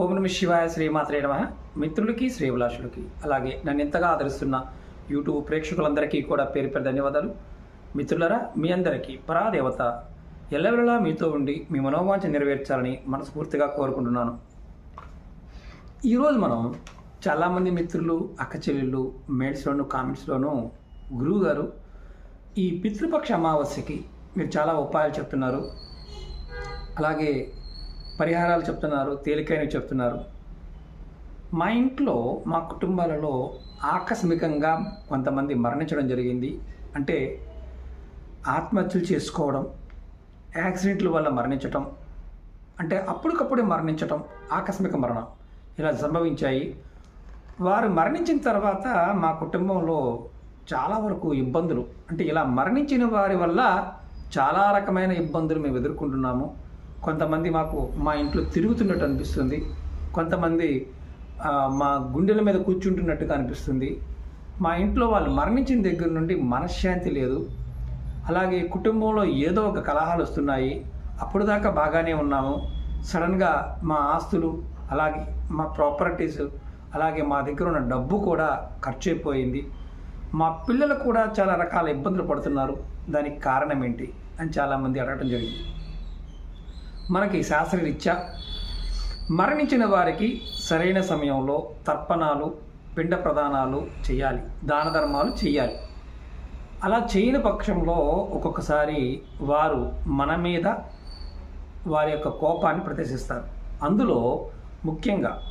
ఓం నమ శివాయ శ్రీమాత్రే నమ. మిత్రులకి శ్రీభిలాషులకి అలాగే నన్ను ఎంతగా ఆదరిస్తున్న యూట్యూబ్ ప్రేక్షకులందరికీ కూడా పేరు పేరు ధన్యవాదాలు. మిత్రులరా మీ అందరికీ పరాదేవత ఎల్లవెల్లా మీతో ఉండి మీ మనోవాంఛ నెరవేర్చాలని మనస్ఫూర్తిగా కోరుకుంటున్నాను. ఈరోజు మనం చాలామంది మిత్రులు అక్క చెల్లెళ్ళు మేడ్స్లోను కామెంట్స్లోనూ గురువు గారు ఈ పితృపక్ష అమావాస్యకి మీరు చాలా ఉపాయాలు చెప్తున్నారు. అలాగే పరిహారాలు చెప్తున్నారు తేలికైనవి చెప్తున్నారు. మా ఇంట్లో మా కుటుంబాలలో ఆకస్మికంగా కొంతమంది మరణించడం జరిగింది. అంటే ఆత్మహత్యలు చేసుకోవడం యాక్సిడెంట్ల వల్ల మరణించటం అంటే అప్పటికప్పుడే మరణించటం ఆకస్మిక మరణం ఇలా సంభవించాయి. వారు మరణించిన తర్వాత మా కుటుంబంలో చాలా వరకు ఇబ్బందులు. అంటే ఇలా మరణించిన వారి వల్ల చాలా రకమైన ఇబ్బందులు మేము ఎదుర్కొంటున్నాము. కొంతమంది మాకు మా ఇంట్లో తిరుగుతున్నట్టు అనిపిస్తుంది. కొంతమంది మా గుండెల మీద కూర్చుంటున్నట్టుగా అనిపిస్తుంది. మా ఇంట్లో వాళ్ళు మరణించిన దగ్గర నుండి మనశ్శాంతి లేదు. అలాగే కుటుంబంలో ఏదో ఒక కలహాలు వస్తున్నాయి. అప్పుడు దాకా బాగానే ఉన్నాము. సడన్గా మా ఆస్తులు అలాగే మా ప్రాపర్టీస్ అలాగే మా దగ్గర ఉన్న డబ్బు కూడా ఖర్చు అయిపోయింది మా పిల్లలు కూడా చాలా రకాల ఇబ్బందులు పడుతున్నారు. దానికి కారణం ఏంటి అని చాలామంది అడగటం జరిగింది. మనకి శాస్త్రరీత్యా మరణించిన వారికి సరైన సమయంలో తర్పణాలు పిండ ప్రదానాలు చేయాలి. దాన ధర్మాలు చేయాలి. అలా చేయని పక్షంలో ఒక్కొక్కసారి వారు మన మీద వారి యొక్క కోపాన్ని ప్రదర్శిస్తారు. అందులో ముఖ్యంగా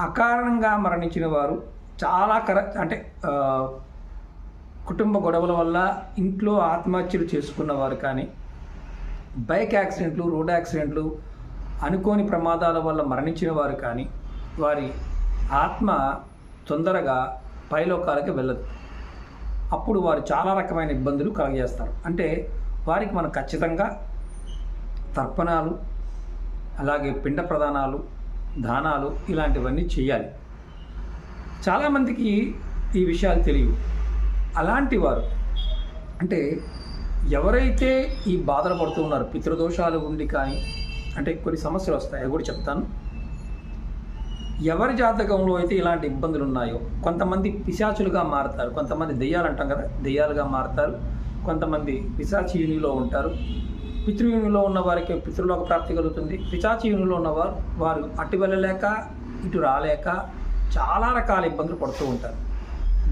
అకారణంగా మరణించిన వారు చాలా కర అంటే కుటుంబ గొడవల వల్ల ఇంట్లో ఆత్మహత్యలు చేసుకున్న వారు కానీ బైక్ యాక్సిడెంట్లు రోడ్ యాక్సిడెంట్లు అనుకోని ప్రమాదాల వల్ల మరణించిన వారు కానీ వారి ఆత్మ తొందరగా పైలోకాలకి వెళ్ళదు. అప్పుడు వారు చాలా రకమైన ఇబ్బందులు కలగజేస్తారు. అంటే వారికి మనం ఖచ్చితంగా తర్పణాలు అలాగే పిండ ప్రదానాలు దానాలు ఇలాంటివన్నీ చేయాలి. చాలామందికి ఈ విషయాలు తెలియవు. అలాంటి వారు అంటే ఎవరైతే ఈ బాధలు పడుతూ ఉన్నారో పితృదోషాలు ఉండి కానీ అంటే కొన్ని సమస్యలు వస్తాయి అవి కూడా చెప్తాను. ఎవరి జాతకంలో అయితే ఇలాంటి ఇబ్బందులు ఉన్నాయో కొంతమంది పిశాచులుగా మారుతారు. కొంతమంది దెయ్యాలు అంటాం కదా దెయ్యాలుగా మారుతారు. కొంతమంది పిశాచి యూనిలో ఉంటారు. పితృయూనిలో ఉన్న వారికి పితృలోక ప్రాప్తి కలుగుతుంది. పిశాచి యూనిలో ఉన్నవారు వారు అటు వెళ్ళలేక ఇటు రాలేక చాలా రకాల ఇబ్బందులు పడుతూ ఉంటారు.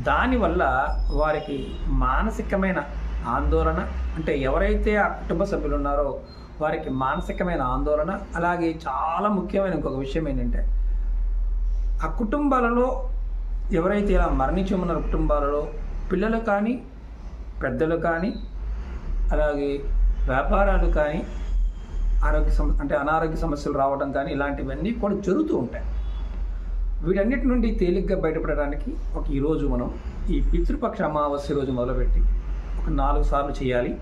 దానివల్ల వారికి మానసికమైన ఆందోళన. అంటే ఎవరైతే ఆ కుటుంబ సభ్యులు ఉన్నారో వారికి మానసికమైన ఆందోళన. అలాగే చాలా ముఖ్యమైన ఇంకొక విషయం ఏంటంటే ఆ కుటుంబాలలో ఎవరైతే ఇలా మరణించి ఉన్న కుటుంబాలలో పిల్లలు కానీ పెద్దలు కానీ అలాగే వ్యాపారాలు కానీ ఆరోగ్య సమ అంటే అనారోగ్య సమస్యలు రావడం కానీ ఇలాంటివన్నీ కూడా జరుగుతూ ఉంటాయి. వీటన్నిటి నుండి తేలిగ్గా బయటపడడానికి ఒక ఈరోజు మనం ఈ పితృపక్ష అమావాస్య రోజు మొదలుపెట్టి నాలుగు సార్లు చేయాలి.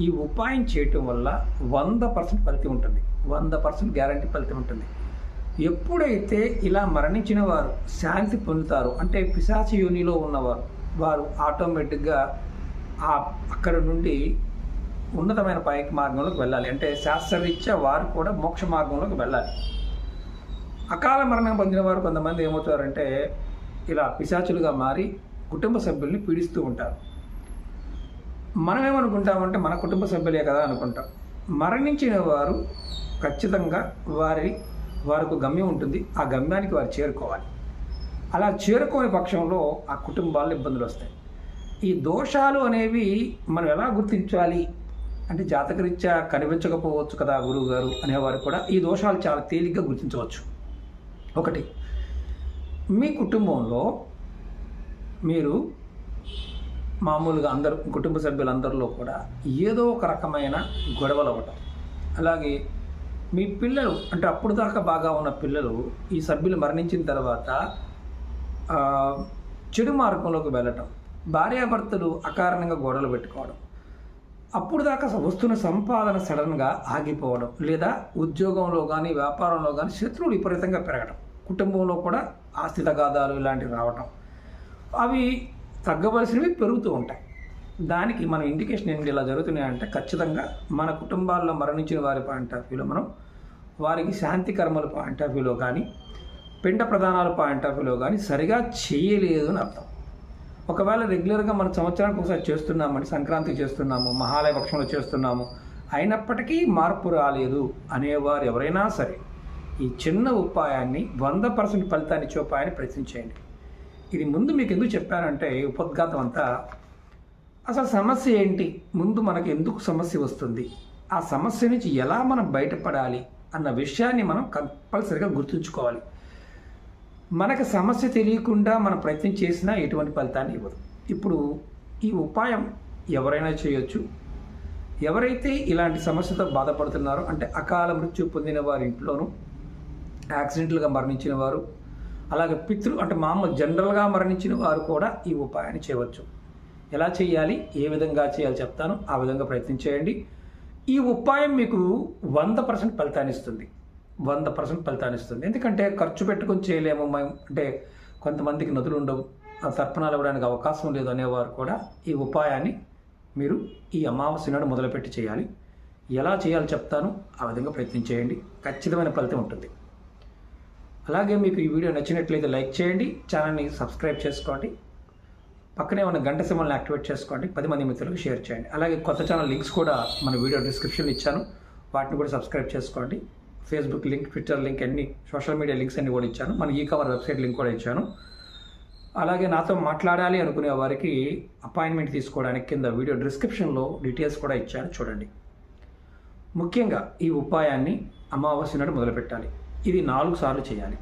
ఈ ఉపాయం చేయటం వల్ల వంద పర్సెంట్ ఫలితం ఉంటుంది. వంద పర్సెంట్ గ్యారంటీ ఫలితం ఉంటుంది. ఎప్పుడైతే ఇలా మరణించిన వారు శాంతి పొందుతారో అంటే పిశాచి యోనిలో ఉన్నవారు వారు ఆటోమేటిక్గా ఆ అక్కడ నుండి ఉన్నతమైన పైకి మార్గంలోకి వెళ్ళాలి. అంటే శాస్త్రరీత్యా వారు కూడా మోక్ష మార్గంలోకి వెళ్ళాలి. అకాల మరణం పొందిన వారు కొంతమంది ఏమవుతారంటే ఇలా పిశాచులుగా మారి కుటుంబ సభ్యుల్ని పీడిస్తూ ఉంటారు. మనం ఏమనుకుంటామంటే మన కుటుంబ సభ్యులే కదా అనుకుంటాం. మరణించిన వారు ఖచ్చితంగా వారి వారికి గమ్యం ఉంటుంది. ఆ గమ్యానికి వారు చేరుకోవాలి. అలా చేరుకోని పక్షంలో ఆ కుటుంబాల్లో ఇబ్బందులు వస్తాయి. ఈ దోషాలు అనేవి మనం ఎలా గుర్తించాలి? అంటే జాతకరీత్యా కనిపించకపోవచ్చు కదా గురువు గారు అనేవారు కూడా ఈ దోషాలు చాలా తేలిగ్గా గుర్తించవచ్చు. ఒకటి మీ కుటుంబంలో మీరు మామూలుగా అందరు కుటుంబ సభ్యులందరిలో కూడా ఏదో ఒక రకమైన గొడవలు అవ్వటం. అలాగే మీ పిల్లలు అంటే అప్పుడు దాకా బాగా ఉన్న పిల్లలు ఈ సభ్యులు మరణించిన తర్వాత చెడు మార్గంలోకి వెళ్ళటం భార్యాభర్తలు అకారణంగా గొడవలు పెట్టుకోవడం అప్పుడు దాకా వస్తున్న సంపాదన సడన్గా ఆగిపోవడం లేదా ఉద్యోగంలో కానీ వ్యాపారంలో కానీ శత్రువులు విపరీతంగా పెరగడం కుటుంబంలో కూడా ఆస్తి తగాదాలు ఇలాంటివి రావటం. అవి తగ్గవలసినవి పెరుగుతూ ఉంటాయి. దానికి మన ఇండికేషన్ ఏంటి ఇలా జరుగుతున్నాయంటే ఖచ్చితంగా మన కుటుంబాల్లో మరణించిన వారి పాయింట్ ఆఫ్ వ్యూలో మనం వారికి శాంతి కర్మల పాయింట్ ఆఫ్ వ్యూలో కానీ పిండ ప్రధానాల పాయింట్ ఆఫ్ వ్యూలో కానీ సరిగా చేయలేదు అని అర్థం. ఒకవేళ రెగ్యులర్గా మన సంవత్సరానికి ఒకసారి చేస్తున్నామని సంక్రాంతి చేస్తున్నాము మహాలయ పక్షంలో చేస్తున్నాము అయినప్పటికీ మార్పు రాలేదు అనేవారు ఎవరైనా సరే ఈ చిన్న ఉపాయాన్ని వంద పర్సెంట్ ఫలితాన్ని ఇచ్చే ఉపాయాన్ని ప్రయత్నించేయండి. ఇది ముందు మీకు ఎందుకు చెప్పారంటే ఉపద్ఘాతం అంతా? అసలు సమస్య ఏంటి? ముందు మనకు ఎందుకు సమస్య వస్తుంది? ఆ సమస్య నుంచి ఎలా మనం బయటపడాలి అన్న విషయాన్ని మనం కంపల్సరిగా గుర్తుంచుకోవాలి. మనకు సమస్య తెలియకుండా మనం ప్రయత్నం చేసినా ఎటువంటి ఫలితాన్ని ఇవ్వదు. ఇప్పుడు ఈ ఉపాయం ఎవరైనా చేయొచ్చు. ఎవరైతే ఇలాంటి సమస్యతో బాధపడుతున్నారో అంటే అకాల మృత్యు పొందిన వారి ఇంట్లోనూ యాక్సిడెంట్లుగా మరణించిన వారు అలాగే పితృ అంటే మామూలు జనరల్గా మరణించిన వారు కూడా ఈ ఉపాయాన్ని చేయవచ్చు. ఎలా చేయాలి? ఏ విధంగా చేయాలి చెప్తాను. ఆ విధంగా ప్రయత్నం చేయండి. ఈ ఉపాయం మీకు వంద పర్సెంట్ ఫలితాన్ని ఇస్తుంది. వంద పర్సెంట్ ఫలితాన్ని ఇస్తుంది. ఎందుకంటే ఖర్చు పెట్టుకొని చేయలేము. మేము అంటే కొంతమందికి నదులు ఉండవు. ఆ తర్పణాలు ఇవ్వడానికి అవకాశం లేదు అనేవారు కూడా ఈ ఉపాయాన్ని మీరు ఈ అమావాస్య నాడు మొదలుపెట్టి చేయాలి. ఎలా చేయాలో చెప్తాను. ఆ విధంగా ప్రయత్నం చేయండి. ఖచ్చితమైన ఫలితం ఉంటుంది. అలాగే మీకు ఈ వీడియో నచ్చినట్లయితే లైక్ చేయండి ఛానల్ని సబ్స్క్రైబ్ చేసుకోండి పక్కనే ఉన్న గంట సింబల్ని యాక్టివేట్ చేసుకోండి పది మంది మిత్రులకు షేర్ చేయండి. అలాగే కొత్త ఛానల్ లింక్స్ కూడా మన వీడియో డిస్క్రిప్షన్లో ఇచ్చాను. వాటిని కూడా సబ్స్క్రైబ్ చేసుకోండి. ఫేస్బుక్ లింక్ ట్విట్టర్ లింక్ అన్ని సోషల్ మీడియా లింక్స్ అన్ని కూడా ఇచ్చాను. మన ఈ కవర్ వెబ్సైట్ లింక్ కూడా ఇచ్చాను. అలాగే నాతో మాట్లాడాలి అనుకునే వారికి అపాయింట్మెంట్ తీసుకోవడానికి కింద వీడియో డిస్క్రిప్షన్లో డీటెయిల్స్ కూడా ఇచ్చాను. చూడండి. ముఖ్యంగా ఈ ఉపాయాన్ని అమావాస్య నాడు మొదలుపెట్టాలి. ఇది నాలుగు సార్లు చేయాలి.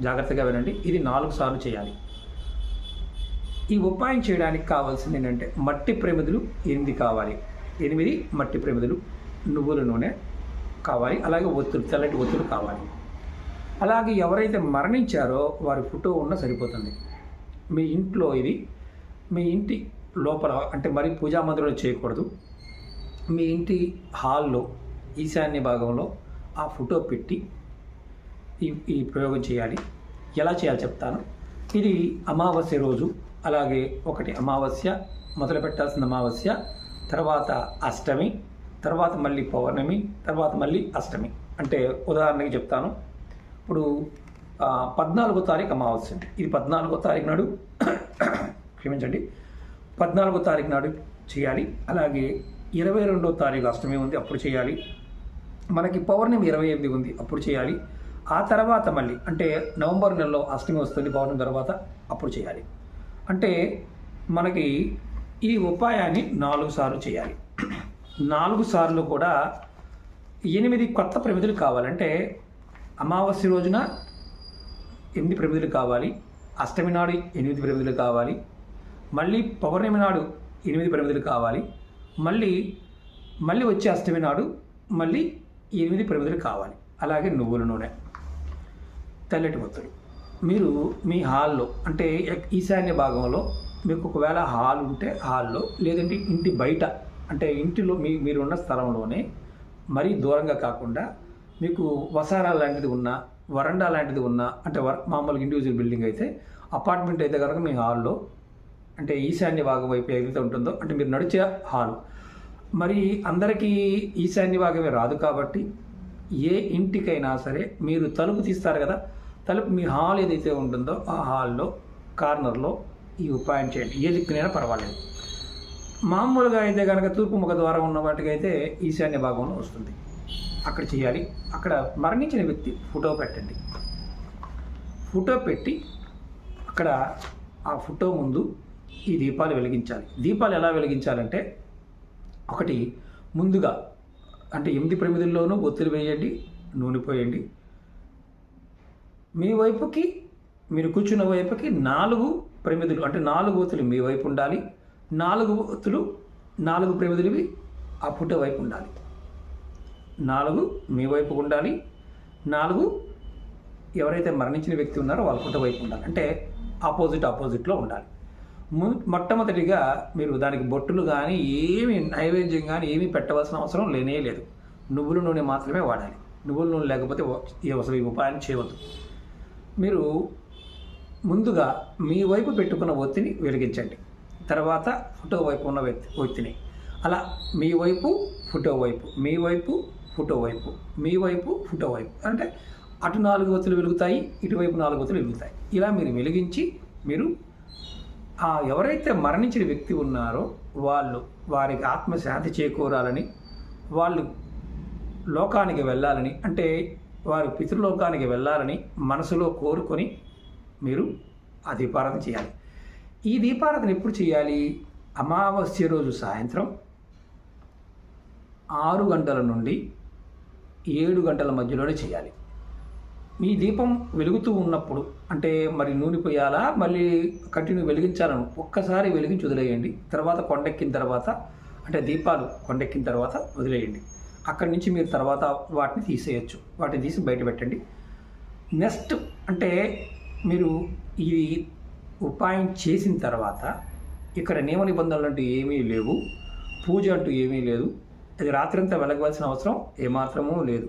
జాగ్రత్తగా వినండి. ఇది నాలుగు సార్లు చేయాలి. ఈ ఉపాయం చేయడానికి కావాల్సింది ఏంటంటే మట్టి ప్రమిదులు ఎనిమిది కావాలి. ఎనిమిది మట్టి ప్రమిదులు నువ్వుల నూనె కావాలి. అలాగే ఒత్తులు తెల్లటి ఒత్తులు కావాలి. అలాగే ఎవరైతే మరణించారో వారి ఫోటో ఉన్న సరిపోతుంది. మీ ఇంట్లో ఇది మీ ఇంటి లోపల అంటే మరి పూజా మందిరంలో చేయకూడదు. మీ ఇంటి హాల్లో ఈశాన్య భాగంలో ఆ ఫోటో పెట్టి ఈ ఈ ప్రయోగం చేయాలి. ఎలా చేయాలి చెప్తాను. ఇది అమావాస్య రోజు అలాగే ఒకటి అమావాస్య మొదలు పెట్టాల్సిన అమావాస్య తర్వాత అష్టమి తర్వాత మళ్ళీ పౌర్ణమి తర్వాత మళ్ళీ అష్టమి. అంటే ఉదాహరణకి చెప్తాను. ఇప్పుడు పద్నాలుగో తారీఖు అమావాస్య ఇది పద్నాలుగో తారీఖు నాడు క్షమించండి పద్నాలుగో తారీఖు నాడు చేయాలి. అలాగే ఇరవై రెండో తారీఖు అష్టమి ఉంది అప్పుడు చేయాలి. మనకి పౌర్ణమి ఇరవై ఎనిమిది ఉంది అప్పుడు చేయాలి. ఆ తర్వాత మళ్ళీ అంటే నవంబర్ నెలలో అష్టమి వస్తుంది పౌర్ణమి తర్వాత అప్పుడు చేయాలి. అంటే మనకి ఈ ఉపాయాన్ని నాలుగు సార్లు చేయాలి. నాలుగు సార్లు కూడా ఎనిమిది కొత్త ప్రమిదులు కావాలంటే అమావాస్య రోజున ఎనిమిది ప్రమిదులు కావాలి అష్టమి నాడు ఎనిమిది ప్రమిదులు కావాలి మళ్ళీ పౌర్ణమి నాడు ఎనిమిది ప్రమిదులు కావాలి మళ్ళీ మళ్ళీ వచ్చే అష్టమి నాడు మళ్ళీ ఎనిమిది ప్రమిదులు కావాలి. అలాగే నువ్వుల నూనె. తెల్లటి ఒత్తులు మీరు మీ హాల్లో అంటే ఈశాన్య భాగంలో మీకు ఒకవేళ హాల్ ఉంటే హాల్లో లేదంటే ఇంటి బయట అంటే ఇంటిలో మీ మీరు ఉన్న స్థలంలోనే మరీ దూరంగా కాకుండా మీకు వసారా లాంటిది ఉన్నా వరండా లాంటిది ఉన్నా అంటే వర మామూలుగా ఇండివిజువల్ బిల్డింగ్ అయితే అపార్ట్మెంట్ అయితే కనుక మీ హాల్లో అంటే ఈశాన్య భాగం వైపు ఏదైతే ఉంటుందో అంటే మీరు నడిచే హాల్. మరి అందరికీ ఈశాన్య భాగమే రాదు కాబట్టి ఏ ఇంటికైనా సరే మీరు తలుపు తీస్తారు కదా తలుపు మీ హాల్ ఏదైతే ఉంటుందో ఆ హాల్లో కార్నర్లో ఈ ఉపాయం చేయండి. ఏ దిక్కునైనా పర్వాలేదు. మామూలుగా అయితే కనుక తూర్పు ముఖ ద్వారం ఉన్న వాటికైతే ఈశాన్య భాగంలో వస్తుంది. అక్కడ చేయాలి. అక్కడ మరణించిన వ్యక్తి ఫోటో పెట్టండి. ఫోటో పెట్టి అక్కడ ఆ ఫోటో ముందు ఈ దీపాలు వెలిగించాలి. దీపాలు ఎలా వెలిగించాలంటే ఒకటి ముందుగా అంటే ఎనిమిది ప్రమిదుల్లోనూ ఒత్తిడి వేయండి నూనె పోయండి మీ వైపుకి మీరు కూర్చున్న వైపుకి నాలుగు ప్రమిదులు అంటే నాలుగు ఒత్తులు మీ వైపు ఉండాలి. నాలుగు ఒత్తులు నాలుగు ప్రమిదులవి ఆ పుట్ట వైపు ఉండాలి. నాలుగు మీ వైపు ఉండాలి. నాలుగు ఎవరైతే మరణించిన వ్యక్తి ఉన్నారో వాళ్ళ పుట్ట వైపు ఉండాలి. అంటే ఆపోజిట్ ఆపోజిట్లో ఉండాలి. ము మొట్టమొదటిగా మీరు దానికి బొట్టులు కానీ ఏమి నైవేద్యం కానీ ఏమీ పెట్టవలసిన అవసరం లేనే లేదు. నువ్వుల నూనె మాత్రమే వాడాలి. నువ్వుల నూనె లేకపోతే అసలు ఈ ఉపాయాన్ని చేయవద్దు. మీరు ముందుగా మీ వైపు పెట్టుకున్న ఒత్తిని వెలిగించండి. తర్వాత ఫోటో వైపు ఉన్న వ్యక్తి ఒత్తిని అలా మీ వైపు ఫోటో వైపు మీ వైపు ఫోటో వైపు మీ వైపు ఫోటో వైపు. అంటే అటు నాలుగు ఒత్తులు వెలుగుతాయి ఇటువైపు నాలుగు ఒత్తులు వెలుగుతాయి. ఇలా మీరు వెలిగించి మీరు ఆ ఎవరైతే మరణించిన వ్యక్తి ఉన్నారో వాళ్ళు వారికి ఆత్మశాంతి చేకూరాలని వాళ్ళు లోకానికి వెళ్ళాలని అంటే వారు పితృలోకానికి వెళ్ళాలని మనసులో కోరుకొని మీరు ఆ దీపారాధన చేయాలి. ఈ దీపారాధన ఎప్పుడు చేయాలి? అమావాస్య రోజు సాయంత్రం ఆరు గంటల నుండి ఏడు గంటల మధ్యలోనే చేయాలి. మీ దీపం వెలుగుతూ ఉన్నప్పుడు అంటే మరి నూనె పోయాలా? మళ్ళీ కంటిన్యూ వెలిగించాలను ఒక్కసారి వెలిగించి వదిలేయండి. తర్వాత కొండెక్కిన తర్వాత అంటే దీపాలు కొండెక్కిన తర్వాత వదిలేయండి. అక్కడి నుంచి మీరు తర్వాత వాటిని తీసేయచ్చు. వాటిని తీసి బయట పెట్టండి. నెక్స్ట్ అంటే మీరు ఈ ఉపాయం చేసిన తర్వాత ఇక్కడ నియమ నిబంధనలు అంటూ ఏమీ లేవు. పూజ అంటూ ఏమీ లేదు. అది రాత్రంతా వెలగవలసిన అవసరం ఏమాత్రమూ లేదు.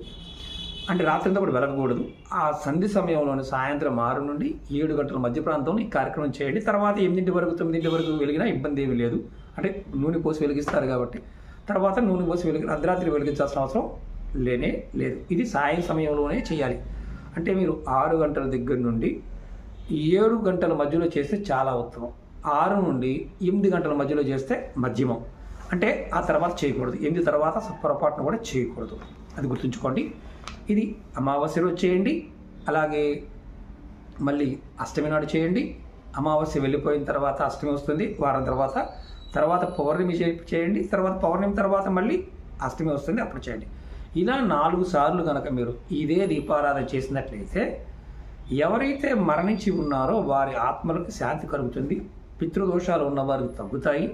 అంటే రాత్రంతా కూడా వెలగకూడదు. ఆ సంధి సమయంలోని సాయంత్రం ఆరు నుండి ఏడు గంటల మధ్య ప్రాంతంలో ఈ కార్యక్రమం చేయండి. తర్వాత ఎనిమిదింటి వరకు తొమ్మిదింటి వరకు వెలిగినా ఇబ్బంది ఏమీ లేదు. అంటే నూనె పోసి వెలిగిస్తారు కాబట్టి. తర్వాత నూనె పోసి వెలిగి అర్ధరాత్రి వెలిగించాల్సిన అవసరం లేనే లేదు. ఇది సాయం సమయంలోనే చేయాలి. అంటే మీరు ఆరు గంటల దగ్గర నుండి ఏడు గంటల మధ్యలో చేస్తే చాలా ఉత్తమం. ఆరు నుండి ఎనిమిది గంటల మధ్యలో చేస్తే మధ్యమం. అంటే ఆ తర్వాత చేయకూడదు. ఎనిమిది తర్వాత పొరపాటును కూడా చేయకూడదు. అది గుర్తుంచుకోండి. ఇది అమావాస్య రోజు చేయండి. అలాగే మళ్ళీ అష్టమి నాడు చేయండి. అమావాస్య వెళ్ళిపోయిన తర్వాత అష్టమి వస్తుంది. వారం తర్వాత తర్వాత పౌర్ణమి చేయండి తర్వాత పౌర్ణమి తర్వాత మళ్ళీ అష్టమి వస్తుంది అప్పుడు చేయండి. ఇలా నాలుగు సార్లు కనుక మీరు ఇదే దీపారాధన చేసినట్లయితే ఎవరైతే మరణించి ఉన్నారో వారి ఆత్మలకు శాంతి కలుగుతుంది పితృదోషాలు ఉన్నవారికి తగ్గుతాయి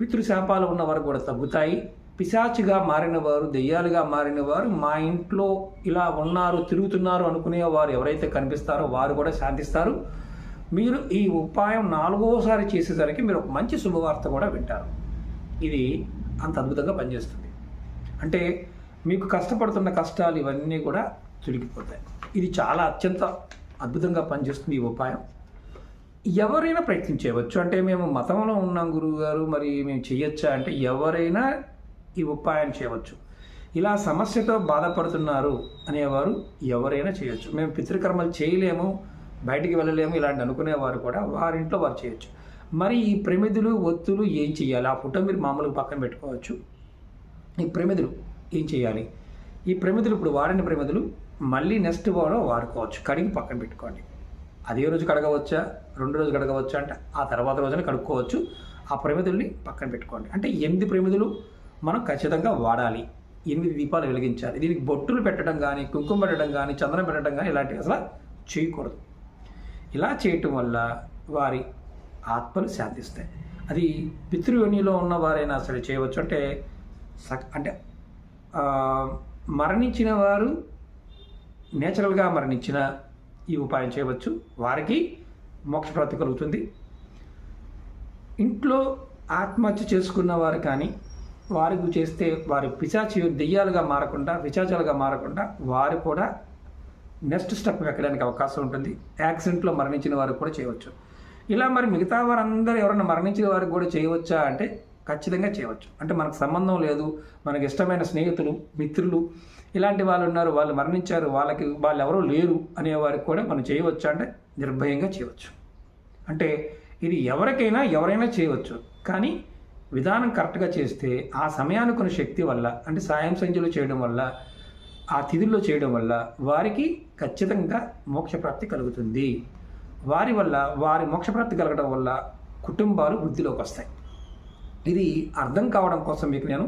పితృశాపాలు ఉన్నవారు కూడా తగ్గుతాయి పిశాచిగా మారినవారు దెయ్యాలుగా మారినవారు మా ఇంట్లో ఇలా ఉన్నారు తిరుగుతున్నారు అనుకునే వారు ఎవరైతే కనిపిస్తారో వారు కూడా శాంతిస్తారు. మీరు ఈ ఉపాయం నాలుగోసారి చేసేసరికి మీరు ఒక మంచి శుభవార్త కూడా వింటారు. ఇది అంత అద్భుతంగా పనిచేస్తుంది. అంటే మీకు కష్టపడుతున్న కష్టాలు ఇవన్నీ కూడా తొలగిపోతాయి ఇది చాలా అత్యంత అద్భుతంగా పనిచేస్తుంది ఈ ఉపాయం. ఎవరైనా ప్రయత్నించవచ్చు అంటే మేము మతంలో ఉన్నాం గురువు గారు మరి మేము చేయొచ్చా? అంటే ఎవరైనా ఈ ఉపాయం చేయవచ్చు. ఇలా సమస్యతో బాధపడుతున్నారు అనేవారు ఎవరైనా చేయొచ్చు. మేము పితృకర్మలు చేయలేము. బయటికి వెళ్ళలేము ఇలాంటి అనుకునేవారు కూడా వారింట్లో వారు చేయొచ్చు. మరి ఈ ప్రమిదులు ఒత్తులు ఏం చేయాలి? ఆ ఫోటో మీరు మామూలుగా పక్కన పెట్టుకోవచ్చు. ఈ ప్రమిదులు ఏం చేయాలి? ఈ ప్రమిదులు ఇప్పుడు వాడిన ప్రమిదులు మళ్ళీ నెక్స్ట్ వారం వాడుకోవచ్చు. కడిగి పక్కన పెట్టుకోండి. అదే రోజు కడగవచ్చా? రెండు రోజు కడగవచ్చా అంటే ఆ తర్వాత రోజున కడుక్కోవచ్చు. ఆ ప్రమిదుల్ని పక్కన పెట్టుకోండి. అంటే ఎనిమిది ప్రమిదులు మనం ఖచ్చితంగా వాడాలి. ఎనిమిది దీపాలు వెలిగించాలి. దీనికి బొట్టులు పెట్టడం కానీ కుంకుమ పెట్టడం కానీ చందనం పెట్టడం కానీ ఇలాంటివి అసలు చేయకూడదు. ఇలా చేయటం వల్ల వారి ఆత్మలు శాంతిస్తాయి. అది పితృయోనిలో ఉన్న వారైనా సరే చేయవచ్చు. అంటే సక్- అంటే మరణించిన వారు నేచురల్గా మరణించిన ఈ ఉపాయం చేయవచ్చు. వారికి మోక్షప్రాప్తి కలుగుతుంది. ఇంట్లో ఆత్మహత్య చేసుకున్న వారు కానీ వారికి చేస్తే వారి పిశాచి దెయ్యాలుగా మారకుండా పిశాచాలుగా మారకుండా వారు కూడా నెక్స్ట్ స్టెప్ ఎక్కడానికి అవకాశం ఉంటుంది. యాక్సిడెంట్లో మరణించిన వారు కూడా చేయవచ్చు. ఇలా మరి మిగతా వారందరూ ఎవరైనా మరణించిన వారికి కూడా చేయవచ్చా అంటే ఖచ్చితంగా చేయవచ్చు. అంటే మనకు సంబంధం లేదు మనకి ఇష్టమైన స్నేహితులు మిత్రులు ఇలాంటి వాళ్ళు ఉన్నారు వాళ్ళు మరణించారు వాళ్ళకి వాళ్ళు ఎవరూ లేరు అనేవారికి కూడా మనం చేయవచ్చా అంటే నిర్భయంగా చేయవచ్చు. అంటే ఇది ఎవరికైనా ఎవరైనా చేయవచ్చు. కానీ విధానం కరెక్ట్గా చేస్తే ఆ సమయానుకున్న శక్తి వల్ల అంటే సాయం సంధ్యలు చేయడం వల్ల ఆ తిథుల్లో చేయడం వల్ల వారికి ఖచ్చితంగా మోక్షప్రాప్తి కలుగుతుంది. వారి వల్ల వారి మోక్షప్రాప్తి కలగడం వల్ల కుటుంబాలు వృద్ధిలోకి వస్తాయి. ఇది అర్థం కావడం కోసం మీకు నేను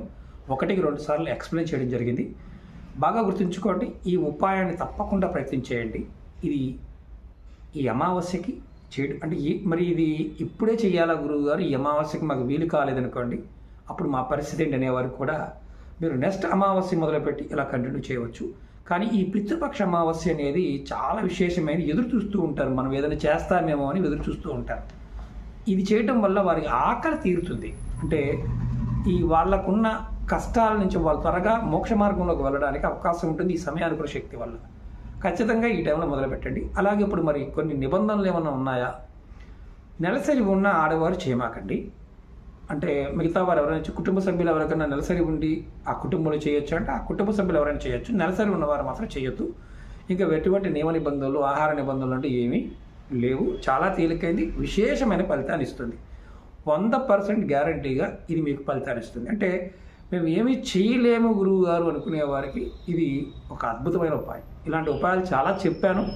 ఒకటికి రెండు సార్లు ఎక్స్ప్లెయిన్ చేయడం జరిగింది. బాగా గుర్తుంచుకోండి ఈ ఉపాయాన్ని తప్పకుండా ప్రయత్నం చేయండి. ఇది ఈ అమావాస్యకి చేయడం అంటే మరి ఇది ఇప్పుడే చేయాలా గురువు గారు ఈ అమావాస్యకి మాకు వీలు కాలేదనుకోండి అప్పుడు మా పరిస్థితి ఏంటి అనేవారు కూడా మీరు నెక్స్ట్ అమావాస్య మొదలుపెట్టి ఇలా కంటిన్యూ చేయవచ్చు. కానీ ఈ పితృపక్ష అమావాస్య అనేది చాలా విశేషమైన ఎదురు చూస్తూ ఉంటారు. మనం ఏదైనా చేస్తామేమో అని ఎదురు చూస్తూ ఉంటారు. ఇది చేయటం వల్ల వారి ఆకలి తీరుతుంది. అంటే ఈ వాళ్ళకున్న కష్టాల నుంచి వాళ్ళు త్వరగా మోక్ష మార్గంలోకి వెళ్ళడానికి అవకాశం ఉంటుంది. ఈ సమయానుకూల శక్తి వల్ల. ఖచ్చితంగా ఈ టైంలో మొదలుపెట్టండి. అలాగే ఇప్పుడు మరి కొన్ని నిబంధనలు ఏమైనా ఉన్నాయా? నెలసరి ఉన్న ఆడవారు చేయమాకండి. అంటే మిగతా వారు ఎవరైనా కుటుంబ సభ్యులు ఎవరికైనా నెలసరి ఉండి ఆ కుటుంబంలో చేయొచ్చు అంటే ఆ కుటుంబ సభ్యులు ఎవరైనా చేయొచ్చు. నెలసరి ఉన్నవారు మాత్రం చేయొద్దు. ఇంకా ఎటువంటి నియమ నిబంధనలు ఆహార నిబంధనలు అంటే ఏమీ లేవు. చాలా తేలికైంది. విశేషమైన ఫలితాన్ని ఇస్తుంది. వంద పర్సెంట్ గ్యారంటీగా ఇది మీకు ఫలితాన్ని ఇస్తుంది. అంటే మేము ఏమీ చేయలేము గురువు గారు అనుకునే వారికి ఇది ఒక అద్భుతమైన ఉపాయం. ఇలాంటి ఉపాయాలు చాలా చెప్పాను.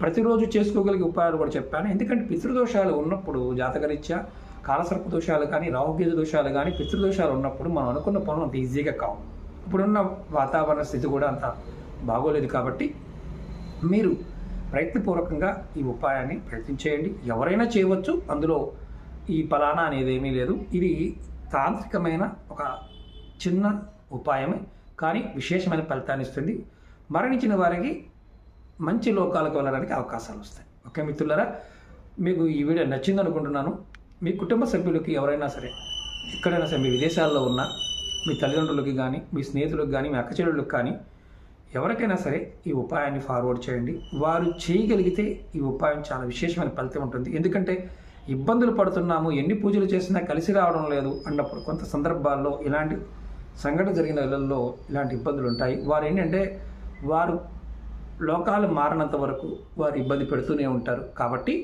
ప్రతిరోజు చేసుకోగలిగే ఉపాయాలు కూడా చెప్పాను. ఎందుకంటే పితృదోషాలు ఉన్నప్పుడు జాతకరీత్యా కాలసర్ప దోషాలు కానీ రాహుకేతు దోషాలు కానీ పితృదోషాలు ఉన్నప్పుడు మనం అనుకున్న పనులు అంత ఈజీగా కావు. ఇప్పుడున్న వాతావరణ స్థితి కూడా అంత బాగోలేదు కాబట్టి మీరు ప్రయత్నపూర్వకంగా ఈ ఉపాయాన్ని ప్రయత్నించేయండి. ఎవరైనా చేయవచ్చు అందులో ఈ ఫలానా అనేది ఏమీ లేదు. ఇది తాంత్రికమైన ఒక చిన్న ఉపాయమే కానీ విశేషమైన ఫలితాన్ని ఇస్తుంది. మరణించిన వారికి మంచి లోకాలకు వెళ్ళడానికి అవకాశాలు వస్తాయి. ఓకే మిత్రులరా మీకు ఈ వీడియో నచ్చింది అనుకుంటున్నాను మీ కుటుంబ సభ్యులకి ఎవరైనా సరే ఎక్కడైనా సరే మీ విదేశాల్లో ఉన్న మీ తల్లిదండ్రులకి కానీ మీ స్నేహితులకు కానీ మీ అక్కచెల్లెళ్ళకి కానీ ఎవరికైనా సరే ఈ ఉపాయాన్ని ఫార్వర్డ్ చేయండి. వారు చేయగలిగితే ఈ ఉపాయం చాలా విశేషమైన ఫలితం ఉంటుంది. ఎందుకంటే ఇబ్బందులు పడుతున్నాము ఎన్ని పూజలు చేసినా కలిసి రావడం లేదు అన్నప్పుడు కొంత సందర్భాల్లో ఇలాంటి సంఘటన జరిగిన ఇళ్ళలో ఇలాంటి ఇబ్బందులు ఉంటాయి. వారు ఏంటంటే వారు లోకాలు మారినంత వరకు వారు ఇబ్బంది పెడుతూనే ఉంటారు. కాబట్టి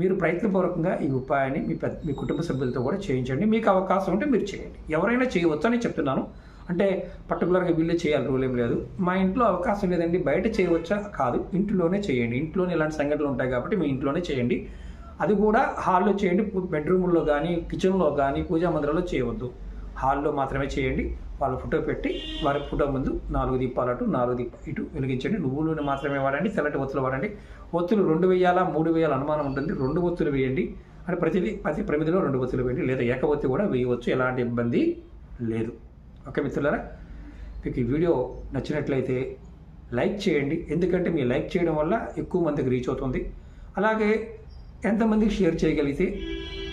మీరు ప్రయత్నపూర్వకంగా ఈ ఉపాయాన్ని మీ పెద్ద మీ కుటుంబ సభ్యులతో కూడా చేయించండి. మీకు అవకాశం ఉంటే మీరు చేయండి. ఎవరైనా చేయవచ్చు అని చెప్తున్నాను. అంటే పర్టికులర్గా వీళ్ళే చేయాలి రూల్ ఏం లేదు. మా ఇంట్లో అవకాశం లేదండి. బయట చేయవచ్చా? కాదు. ఇంట్లోనే చేయండి. ఇంట్లోనే ఇలాంటి సంఘటనలు ఉంటాయి కాబట్టి మీ ఇంట్లోనే చేయండి. అది కూడా హాల్లో చేయండి. బెడ్రూమ్లో కానీ కిచెన్లో కానీ పూజా మందిరంలో చేయవద్దు. హాల్లో మాత్రమే చేయండి. వాళ్ళ ఫోటో పెట్టి వారి ఫోటో ముందు నాలుగు దీపాలు అటు నాలుగు దీప ఇటు వెలిగించండి. నువ్వు నూనె మాత్రమే వాడండి తెల్లటి ఒత్తులు వాడండి. ఒత్తులు రెండు వేయాలా మూడు వేయాల అనుమానం ఉంటుంది. రెండు ఒత్తులు వేయండి. అంటే ప్రతిదీ ప్రతి ప్రమిదిలో రెండు ఒత్తులు వేయండి. లేదా ఏక ఒత్తి కూడా వేయవచ్చు. ఎలాంటి ఇబ్బంది లేదు. ఓకే మిత్రులారా? మీకు ఈ వీడియో నచ్చినట్లయితే లైక్ చేయండి. ఎందుకంటే మీ లైక్ చేయడం వల్ల ఎక్కువ మందికి రీచ్ అవుతుంది. అలాగే ఎంతమందికి షేర్ చేయగలిగితే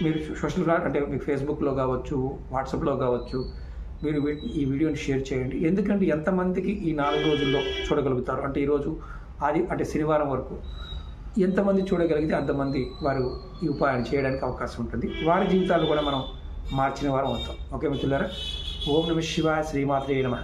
మీరు సోషల్ అంటే మీకు ఫేస్బుక్లో కావచ్చు వాట్సాప్లో కావచ్చు మీరు ఈ వీడియోని షేర్ చేయండి. ఎందుకంటే ఎంతమందికి ఈ నాలుగు రోజుల్లో చూడగలుగుతారు? అంటే ఈరోజు ఆది అంటే శనివారం వరకు ఎంతమంది చూడగలిగితే అంతమంది వారు ఈ ఉపాయాన్ని చేయడానికి అవకాశం ఉంటుంది. వారి జీవితాలు కూడా మనం మార్చిన వారం అవుతాం. ఓకే మిత్రులారా? ఓం నమ శివాయ శ్రీమాత్రే నమ.